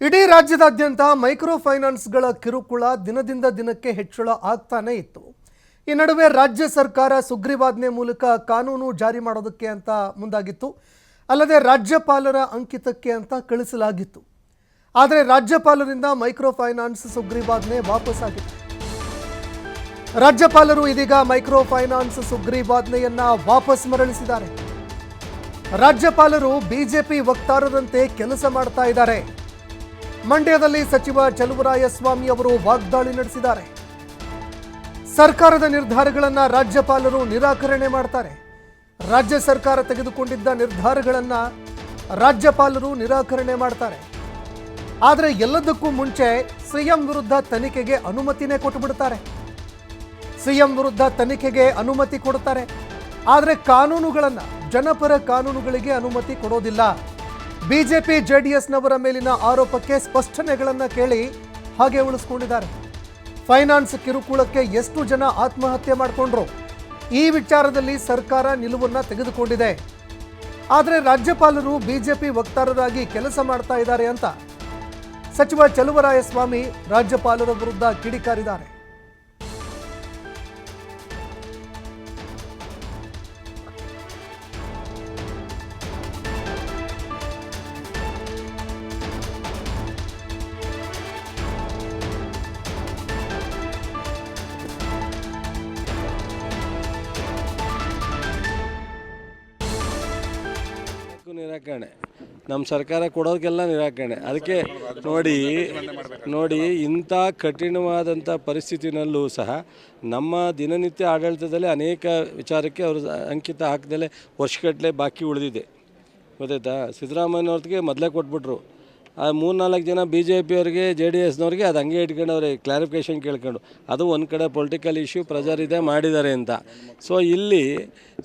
ಇಡೀ ರಾಜ್ಯದಾದ್ಯಂತ ಮೈಕ್ರೋ ಫೈನಾನ್ಸ್ಗಳ ಕಿರುಕುಳ ದಿನದಿಂದ ದಿನಕ್ಕೆ ಹೆಚ್ಚಳ ಆಗ್ತಾನೇ ಇತ್ತು. ಈ ನಡುವೆ ರಾಜ್ಯ ಸರ್ಕಾರ ಸುಗ್ರೀವಾಜ್ಞೆ ಮೂಲಕ ಕಾನೂನು ಜಾರಿ ಮಾಡೋದಕ್ಕೆ ಅಂತ ಮುಂದಾಗಿತ್ತು. ಅಲ್ಲದೆ ರಾಜ್ಯಪಾಲರ ಅಂಕಿತಕ್ಕೆ ಅಂತ ಕಳಿಸಲಾಗಿತ್ತು. ಆದರೆ ರಾಜ್ಯಪಾಲರಿಂದ ಮೈಕ್ರೋ ಫೈನಾನ್ಸ್ ಸುಗ್ರೀವಾಜ್ಞೆ ವಾಪಸ್ಸಾಗಿತ್ತು. ರಾಜ್ಯಪಾಲರು ಇದೀಗ ಮೈಕ್ರೋ ಫೈನಾನ್ಸ್ ಸುಗ್ರೀವಾಜ್ಞೆಯನ್ನ ವಾಪಸ್ ಮರಳಿಸಿದ್ದಾರೆ. ರಾಜ್ಯಪಾಲರು ಬಿಜೆಪಿ ವಕ್ತಾರರಂತೆ ಕೆಲಸ ಮಾಡ್ತಾ ಇದ್ದಾರೆ. ಮಂಡ್ಯದಲ್ಲಿ ಸಚಿವ ಚಲುವರಾಯಸ್ವಾಮಿ ಅವರು ವಾಗ್ದಾಳಿ ನಡೆಸಿದ್ದಾರೆ. ಸರ್ಕಾರದ ನಿರ್ಧಾರಗಳನ್ನು ರಾಜ್ಯಪಾಲರು ನಿರಾಕರಣೆ ಮಾಡ್ತಾರೆ. ರಾಜ್ಯ ಸರ್ಕಾರ ತೆಗೆದುಕೊಂಡಿದ್ದ ನಿರ್ಧಾರಗಳನ್ನು ರಾಜ್ಯಪಾಲರು ನಿರಾಕರಣೆ ಮಾಡ್ತಾರೆ. ಆದರೆ ಎಲ್ಲದಕ್ಕೂ ಮುಂಚೆ ಸಿಎಂ ವಿರುದ್ಧ ತನಿಖೆಗೆ ಅನುಮತಿನೇ ಕೊಟ್ಟುಬಿಡ್ತಾರೆ ಸಿಎಂ ವಿರುದ್ಧ ತನಿಖೆಗೆ ಅನುಮತಿ ಕೊಡುತ್ತಾರೆ ಆದರೆ ಕಾನೂನುಗಳನ್ನು, ಜನಪರ ಕಾನೂನುಗಳಿಗೆ ಅನುಮತಿ ಕೊಡೋದಿಲ್ಲ. ಬಿಜೆಪಿ ಜೆಡಿಎಸ್ನವರ ಮೇಲಿನ ಆರೋಪಕ್ಕೆ ಸ್ಪಷ್ಟನೆಗಳನ್ನು ಕೇಳಿ ಹಾಗೆ ಉಳಿಸ್ಕೊಂಡಿದ್ದಾರೆ. ಫೈನಾನ್ಸ್ ಕಿರುಕುಳಕ್ಕೆ ಎಷ್ಟು ಜನ ಆತ್ಮಹತ್ಯೆ ಮಾಡಿಕೊಂಡ್ರು? ಈ ವಿಚಾರದಲ್ಲಿ ಸರ್ಕಾರ ನಿಲುವನ್ನು ತೆಗೆದುಕೊಂಡಿದೆ. ಆದರೆ ರಾಜ್ಯಪಾಲರು ಬಿಜೆಪಿ ವಕ್ತಾರರಾಗಿ ಕೆಲಸ ಮಾಡ್ತಾ ಇದ್ದಾರೆ ಅಂತ. ಸಚಿವ ಚಲುವರಾಯಸ್ವಾಮಿ ರಾಜ್ಯಪಾಲರ ವಿರುದ್ಧ ಕಿಡಿಕಾರಿದ್ದಾರೆ. ನಿರಾಕರಣೆ. ನಮ್ಮ ಸರ್ಕಾರ ಕೊಡೋರ್ಗೆಲ್ಲ ನಿರಾಕರಣೆ. ಅದಕ್ಕೆ ನೋಡಿ ನೋಡಿ, ಇಂಥ ಕಠಿಣವಾದಂಥ ಪರಿಸ್ಥಿತಿನಲ್ಲೂ ಸಹ ನಮ್ಮ ದಿನನಿತ್ಯ ಆಡಳಿತದಲ್ಲಿ ಅನೇಕ ವಿಚಾರಕ್ಕೆ ಅವರು ಅಂಕಿತ ಹಾಕ್ದಲೇ ವರ್ಷಗಟ್ಟಲೆ ಬಾಕಿ ಉಳಿದಿದೆ. ಗೊತ್ತಾಯ್ತಾ? ಸಿದ್ದರಾಮಯ್ಯನವ್ರಿಗೆ ಮೊದಲೇ ಕೊಟ್ಬಿಟ್ರು. ಮೂರ್ನಾಲ್ಕು ಜನ ಬಿ ಜೆ ಪಿಯವ್ರಿಗೆ ಜೆ ಡಿ ಎಸ್ನವ್ರಿಗೆ ಅದು ಹಂಗೆ ಇಟ್ಕೊಂಡವ್ರೆ ಕ್ಲಾರಿಫಿಕೇಷನ್ ಕೇಳ್ಕೊಂಡು. ಅದು ಒಂದು ಕಡೆ ಪೊಲಿಟಿಕಲ್ ಇಶ್ಯೂ ಪ್ರೆಜರ್ ಇದೆ ಮಾಡಿದ್ದಾರೆ ಅಂತ. ಸೊ ಇಲ್ಲಿ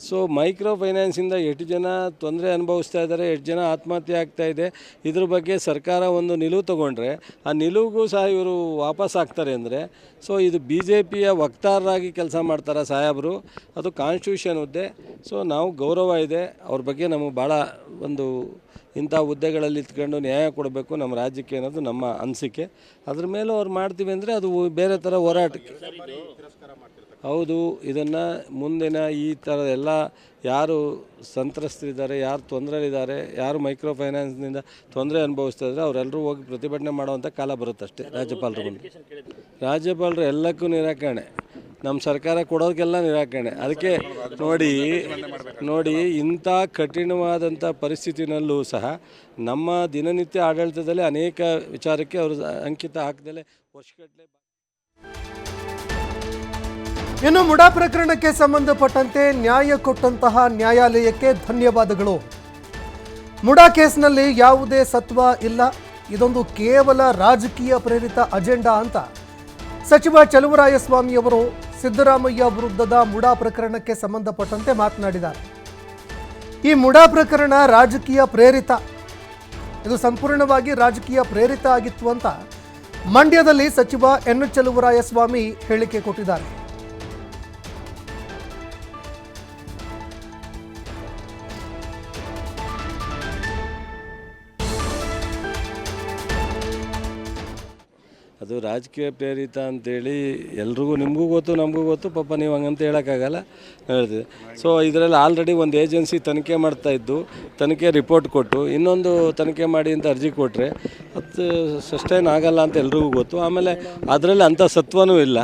ಸೊ ಮೈಕ್ರೋ ಫೈನಾನ್ಸಿಂದ ಎಷ್ಟು ಜನ ತೊಂದರೆ ಅನುಭವಿಸ್ತಾ ಇದ್ದಾರೆ, ಎಷ್ಟು ಜನ ಆತ್ಮಹತ್ಯೆ ಆಗ್ತಾ ಇದೆ, ಇದ್ರ ಬಗ್ಗೆ ಸರ್ಕಾರ ಒಂದು ನಿಲುವು ತಗೊಂಡ್ರೆ, ಆ ನಿಲುವಿಗೂ ಸಹ ಇವರು ವಾಪಸ್ ಆಗ್ತಾರೆ ಅಂದರೆ ಸೊ ಇದು ಬಿ ಜೆ ಪಿಯ ವಕ್ತಾರರಾಗಿ ಕೆಲಸ ಮಾಡ್ತಾರೆ ಸಾಹೇಬರು? ಅದು ಕಾನ್ಸ್ಟಿಟ್ಯೂಷನ್ ಹುದ್ದೆ. ಸೊ ನಾವು ಗೌರವ ಇದೆ, ಅವ್ರ ಬಗ್ಗೆ ನಮಗೆ ಭಾಳ ಒಂದು ಇಂಥ ಹುದ್ದೆಗಳಲ್ಲಿ ಇತ್ಕೊಂಡು ನ್ಯಾಯ ಕೊಡಬೇಕು ನಮ್ಮ ರಾಜ್ಯಕ್ಕೆ ಅನ್ನೋದು ನಮ್ಮ ಅನಿಸಿಕೆ. ಅದ್ರ ಮೇಲೂ ಅವ್ರು ಮಾಡ್ತೀವಿ ಅಂದರೆ ಅದು ಬೇರೆ ಥರ ಹೋರಾಟಕ್ಕೆ ಹೌದು, ಇದನ್ನು ಮುಂದಿನ ಈ ಥರ ಎಲ್ಲ ಯಾರು ಸಂತ್ರಸ್ತರಿದ್ದಾರೆ ಯಾರು ತೊಂದರೆಲಿದ್ದಾರೆ, ಯಾರು ಮೈಕ್ರೋ ಫೈನಾನ್ಸ್ನಿಂದ ತೊಂದರೆ ಅನುಭವಿಸ್ತಾ ಇದ್ದಾರೆ ಅವರೆಲ್ಲರೂ ಹೋಗಿ ಪ್ರತಿಭಟನೆ ಮಾಡುವಂಥ ಕಾಲ ಬರುತ್ತೆ ಅಷ್ಟೇ ರಾಜ್ಯಪಾಲರು ರಾಜ್ಯಪಾಲರು ಎಲ್ಲಕ್ಕೂ ನಿರಾಕರಣೆ. ನಮ್ಮ ಸರ್ಕಾರ ಕೊಡೋರ್ಗೆಲ್ಲ ನಿರಾಕರಣೆ. ಅದಕ್ಕೆ ನೋಡಿ ನೋಡಿ, ಇಂಥ ಕಠಿಣವಾದಂಥ ಪರಿಸ್ಥಿತಿನಲ್ಲೂ ಸಹ ನಮ್ಮ ದಿನನಿತ್ಯ ಆಡಳಿತದಲ್ಲಿ ಅನೇಕ ವಿಚಾರಕ್ಕೆ ಅವರು ಅಂಕಿತ ಹಾಕದಲ್ಲೇ ವರ್ಷಗಟ್ಟಲೆ ಇನ್ನು ಮುಡಾ ಪ್ರಕರಣಕ್ಕೆ ಸಂಬಂಧಪಟ್ಟಂತೆ ನ್ಯಾಯ ಕೊಟ್ಟಂತಹ ನ್ಯಾಯಾಲಯಕ್ಕೆ ಧನ್ಯವಾದಗಳು. ಮುಡಾ ಕೇಸ್ನಲ್ಲಿ ಯಾವುದೇ ಸತ್ವ ಇಲ್ಲ. ಇದೊಂದು ಕೇವಲ ರಾಜಕೀಯ ಪ್ರೇರಿತ ಅಜೆಂಡಾ ಅಂತ ಸಚಿವ ಚಲುವರಾಯಸ್ವಾಮಿಯವರು ಸಿದ್ದರಾಮಯ್ಯ ವಿರುದ್ಧದ ಮುಡಾ ಪ್ರಕರಣಕ್ಕೆ ಸಂಬಂಧಪಟ್ಟಂತೆ ಮಾತನಾಡಿದ್ದಾರೆ. ಈ ಮುಡಾ ಪ್ರಕರಣ ರಾಜಕೀಯ ಪ್ರೇರಿತ. ಇದು ಸಂಪೂರ್ಣವಾಗಿ ರಾಜಕೀಯ ಪ್ರೇರಿತ ಆಗಿತ್ತು ಅಂತ ಮಂಡ್ಯದಲ್ಲಿ ಸಚಿವ ಎನ್ ಚಲುವರಾಯಸ್ವಾಮಿ ಹೇಳಿಕೆ ಕೊಟ್ಟಿದ್ದಾರೆ. ಅದು ರಾಜಕೀಯ ಪ್ರೇರಿತ ಅಂತೇಳಿ ಎಲ್ರಿಗೂ ನಿಮಗೂ ಗೊತ್ತು, ನಮಗೂ ಗೊತ್ತು. ಪಾಪ ನೀವು ಹಂಗಂತ ಹೇಳೋಕ್ಕಾಗಲ್ಲ ಹೇಳ್ತಿದೆ ಸೊ ಇದರಲ್ಲಿ ಆಲ್ರೆಡಿ ಒಂದು ಏಜೆನ್ಸಿ ತನಿಖೆ ಮಾಡ್ತಾ ಇದ್ದು, ತನಿಖೆ ರಿಪೋರ್ಟ್ ಕೊಟ್ಟು, ಇನ್ನೊಂದು ತನಿಖೆ ಮಾಡಿ ಅಂತ ಅರ್ಜಿ ಕೊಟ್ಟರೆ ಅದು ಸಸ್ಟೈನ್ ಆಗಲ್ಲ ಅಂತ ಎಲ್ರಿಗೂ ಗೊತ್ತು. ಆಮೇಲೆ ಅದರಲ್ಲಿ ಅಂಥ ಸತ್ವನೂ ಇಲ್ಲ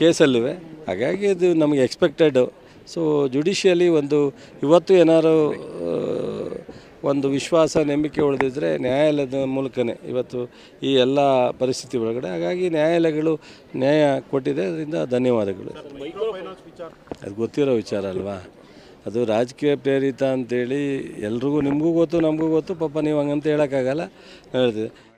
ಕೇಸಲ್ಲೂ ಹಾಗಾಗಿ ಇದು ನಮಗೆ ಎಕ್ಸ್ಪೆಕ್ಟೆಡು ಸೊ ಜುಡಿಷಿಯಲಿ ಒಂದು ಇವತ್ತು ಏನಾದ್ರು ಒಂದು ವಿಶ್ವಾಸ, ನಂಬಿಕೆ ಉಳಿದಿದ್ದರೆ ನ್ಯಾಯಾಲಯದ ಮೂಲಕನೇ ಇವತ್ತು ಈ ಎಲ್ಲ ಪರಿಸ್ಥಿತಿ ಒಳಗಡೆ. ಹಾಗಾಗಿ ನ್ಯಾಯಾಲಯಗಳು ನ್ಯಾಯ ಕೊಟ್ಟಿದೆ, ಅದರಿಂದ ಧನ್ಯವಾದಗಳು. ಅದು ಗೊತ್ತಿರೋ ವಿಚಾರ ಅಲ್ವಾ? ಅದು ರಾಜಕೀಯ ಪ್ರೇರಿತ ಅಂತೇಳಿ ಎಲ್ರಿಗೂ ನಿಮಗೂ ಗೊತ್ತು, ನಮಗೂ ಗೊತ್ತು, ಪಾಪ ನೀವು ಹಂಗಂತ ಹೇಳೋಕ್ಕಾಗಲ್ಲ. ಹೇಳ್ತಿದೆ.